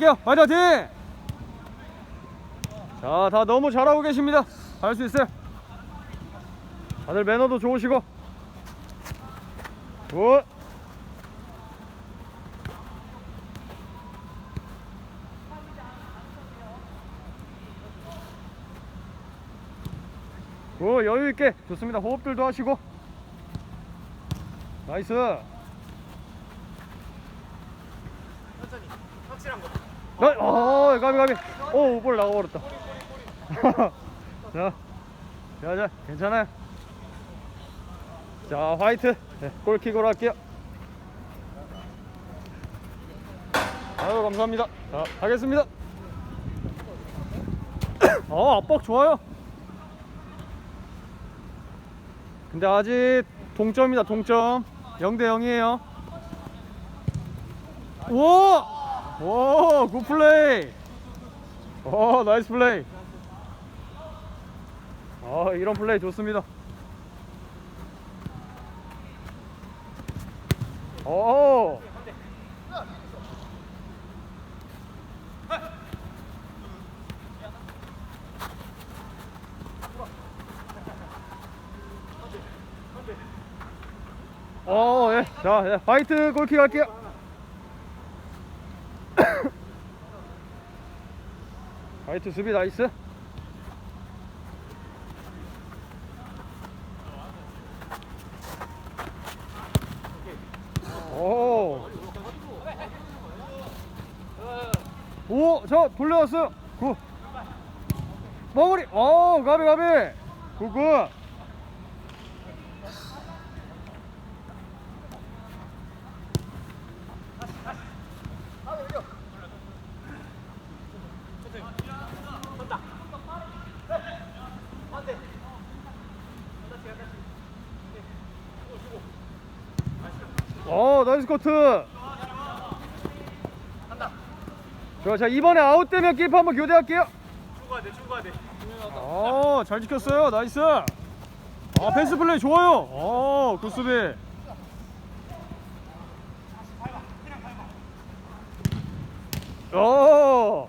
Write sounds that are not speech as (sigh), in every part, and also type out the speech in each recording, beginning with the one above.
할게요. 화이팅! 자, 다 너무 잘하고 계십니다. 할 수 있어요. 다들 매너도 좋으시고. 굿. 오 여유 있게 좋습니다. 호흡들도 하시고. 나이스. 천천히 확실한 거 나, 어, 가비 가비. 오, 볼 나가버렸다. (laughs) 자, 자, 자, 괜찮아요. 자, 화이트. 네, 골킥으로 할게요. 아유, 감사합니다. 자, 하겠습니다. (coughs) 어, 압박 좋아요. 근데 아직 동점이다, 동점. 0대 0이에요. 우와! 오, 굿 플레이. 오, 나이스 플레이. 아, 이런 플레이 좋습니다. 오. 어, 예. 자, 예. 화이트 골킥 할게요. 화이트 수비 나이스. 오. 오, 저 돌려왔어요. 굿. 마무리. 오, 가비 가비. 굿굿. 어, 나이스 코트. 좋아, 자 이번에 아웃 되면 키퍼 한번 교대할게요. 출구해야 돼 출구해야 돼 어, 잘 지켰어요. 나이스. 아, 패스 플레이 좋아요. 어, 굿수비. 어.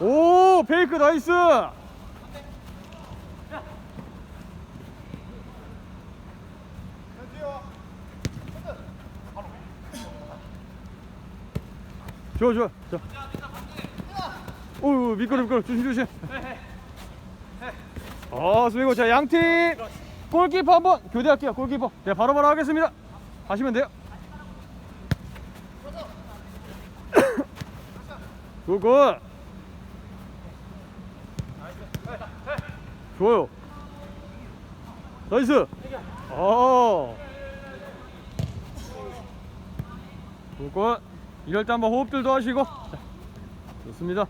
오, 페이크 나이스. 좋아, 좋아. 자. 오, 미끄러 미끄러 조심 조심. 어, 수비고 자 양팀 골키퍼 한번 교대할게요. 골키퍼. 네, 바로 바로 하겠습니다. 하시면 돼요. (coughs) 굿굿. 좋아요. 나이스. 어. 굿굿. 이럴 때 한번 호흡들도 하시고. 자, 좋습니다.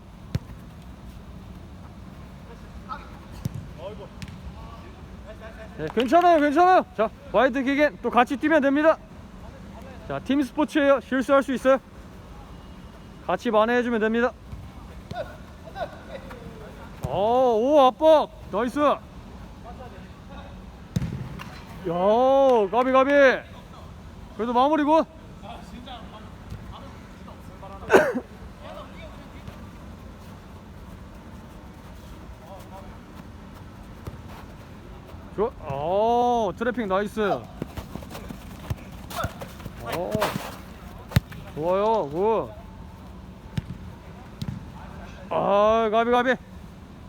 네, 괜찮아요, 괜찮아요. 자, 화이트 킥엔 또 같이 뛰면 됩니다. 자, 팀 스포츠예요. 실수할 수 있어요. 같이 만회해주면 됩니다. 어, 오, 압박. 나이스. 야, 가비, 가비. 그래도 마무리 굿. 좋아. 어, 트래핑 나이스. 어. 좋아요. 굿. 아, 가비 가비.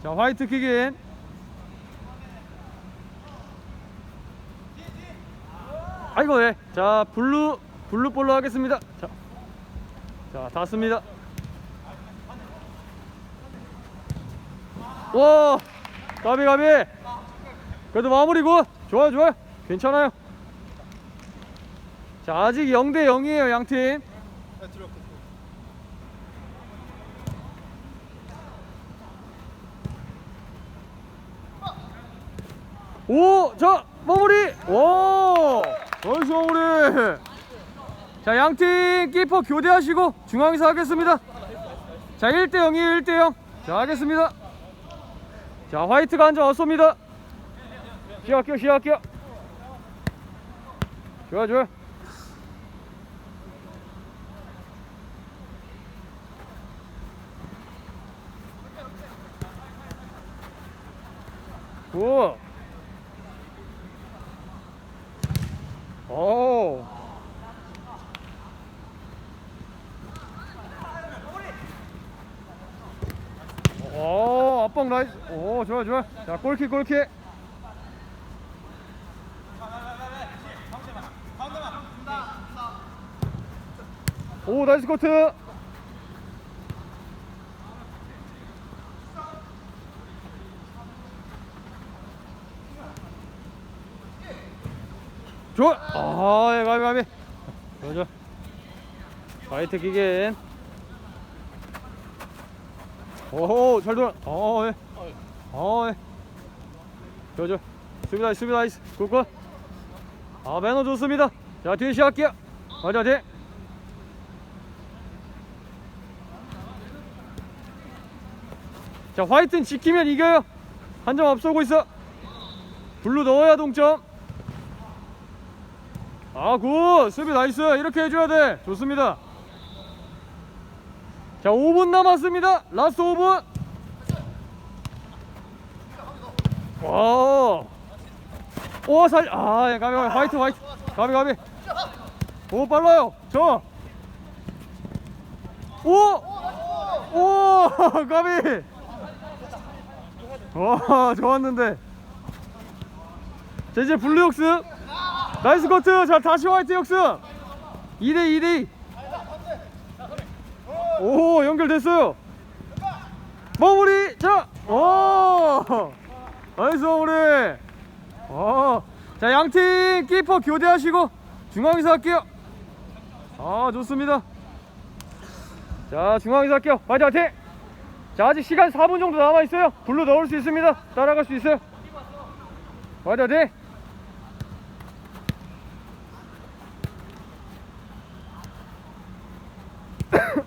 자, 화이트 킥인. 아이고, 예. 자, 블루 블루 볼로 하겠습니다. 자. 자, 닿습니다. 와! 가비 가비. 그래도 마무리고 좋아요 좋아요 괜찮아요. 자 아직 0대 0이에요 양팀. 오 자 마무리. 오. 나이스 마무리. 자 양팀 키퍼 교대하시고 중앙에서 하겠습니다. 자 1대 0이에요 1대 0자 하겠습니다. 자 화이트가 앉아 왔습니다 시작할게요 시작할게요. 좋아 좋아. 굿. 오우. 오 아빠 라이스. 오 좋아 좋아. 자 골킥 골킥. 오, 나이스 코트. 좋아. 아, 예, 가비, 가비. 좋아. 화이트 기겐. 오호, 잘 돌아. 어, 예. 어, 예. 좋아, 좋아. 수비 나이스, 수비 나이스. 굿굿. 아, 매너 좋습니다. 자, 뒤에 시작할게요. 맞아, 뒤. 자, 화이트는 지키면 이겨요. 한 점 앞서고 있어. 블루 넣어야 동점. 아, 굿. 수비 나이스. 이렇게 해줘야 돼. 좋습니다. 자, 5분 남았습니다. 라스트 5분. 와. 오, 살, 아, 예, 가비, 가비, 화이트, 화이트. 가비, 가비. 오, 빨라요. 저. 오! 오! (laughs) 가비! 와, (laughs) 좋았는데. 자, 이제 블루 역스. 나이스 커트. 자, 다시 화이트 역스. 2대 2대 2. 오, 연결됐어요. 마무리. 자, 오! 나이스 마무리. 어. 자, 양팀 키퍼 교대하시고 중앙에서 할게요. 아, 좋습니다. 자, 중앙에서 할게요. 파이팅 화이팅! 자, 아직 시간 4분 정도 남아 있어요. 블루 넣을 수 있습니다. 따라갈 수 있어요. 화이팅! (coughs)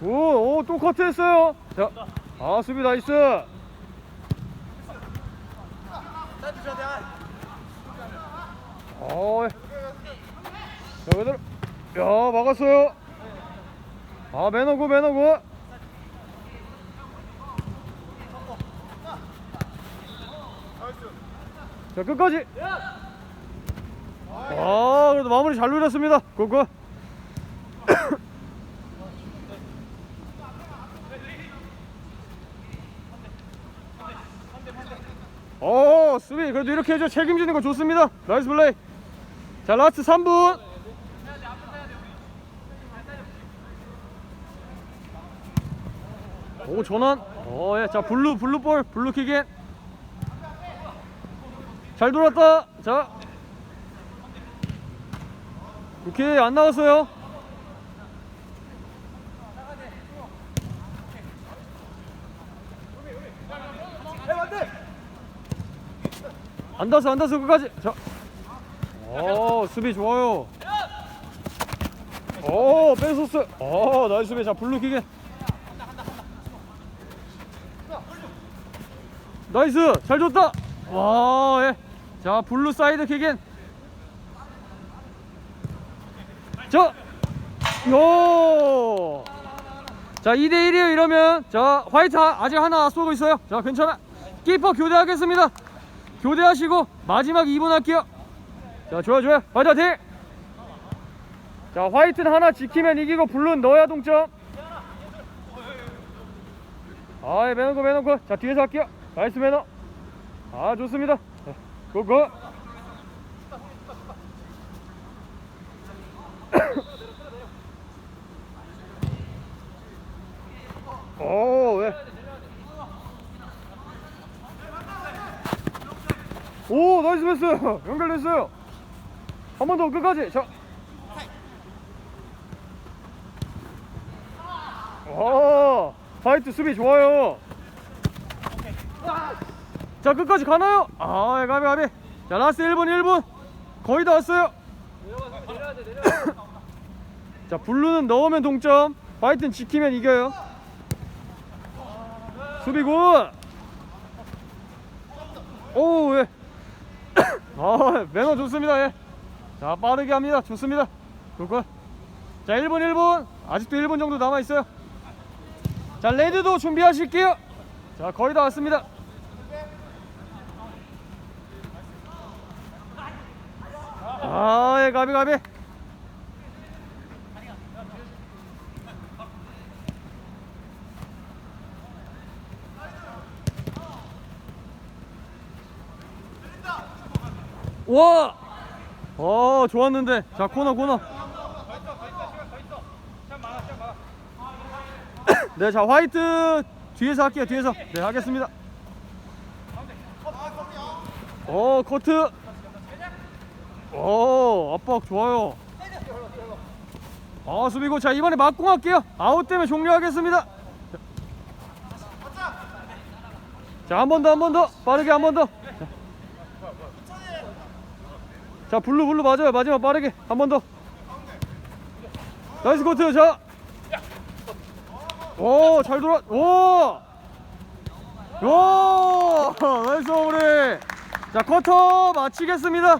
오, 오, 또 커트했어요. 자, 아, 수비 나이스. 어, 예. 자, 그대로. 야, 막았어요. 아, 매너고, 매너고. 자, 끝까지. 아, 그래도 마무리 잘 누렸습니다. 굿굿. 어, 수비 그래도 이렇게 해줘 책임지는 거 좋습니다. 나이스 플레이. 자, 라스트 3분. 오, 전환. 어, 예. 자, 블루 블루 볼, 블루 킥인. 잘 돌았다. 자. 오케이, 안 나왔어요. 안 닿았어, 안 닿았어, 끝까지. 자. 오, 수비 좋아요. 오, 뺏었어. 오, 나이스 수비. 자, 블루 킥인. 나이스! 잘 줬다! 와 예. 자 블루 사이드 킥인. 자 요. 자 2대1이에요 이러면. 자 화이트 하- 아직 하나 쏘고 있어요. 자 괜찮아. 키퍼 교대하겠습니다. 교대하시고 마지막 2분 할게요. 자 좋아 좋아. 화이트 화이팅! 자 화이트는 하나 지키면 이기고 블루는 넣어야 동점. 아이 매너고 매너고. 자 뒤에서 할게요 나이스 매너. 아 좋습니다. 자, 고고. 오 왜? 오 나이스 패스. 연결됐어요. 한 번 더 끝까지. 자. 오, 파이트 수비 좋아요. 자, 끝까지 가나요? 아, 가비, 가비. 자, 라스트 1분, 1분. 거의 다 왔어요. 자, 블루는 넣으면 동점. 파이트는 지키면 이겨요. 수비 굿. 오, 예. (coughs) 아, 매너 좋습니다, 예. 자, 빠르게 합니다. 좋습니다. 굿, 굿. 자, 1분, 1분. 아직도 1분 정도 남아 있어요. 자 레드도 준비하실게요 자 거의 다 왔습니다 아예 가비 가비 와! 어 좋았는데 자 코너 코너 (coughs) 네, 자 화이트 뒤에서 할게요. 뒤에서. 네, 하겠습니다. 오, 커트. 오, 압박 좋아요. 아, 수비고 자 이번에 막공 할게요. 아웃 때문에 종료하겠습니다. 자, 한 번 더, 한 번 더. 빠르게 한 번 더. 자, 블루 블루 맞아요. 마지막 빠르게 한 번 더. 나이스 코트. 자. 오, 잘 돌아. 오! 오! (laughs) 나이스 우리. 자, 쿼터 마치겠습니다.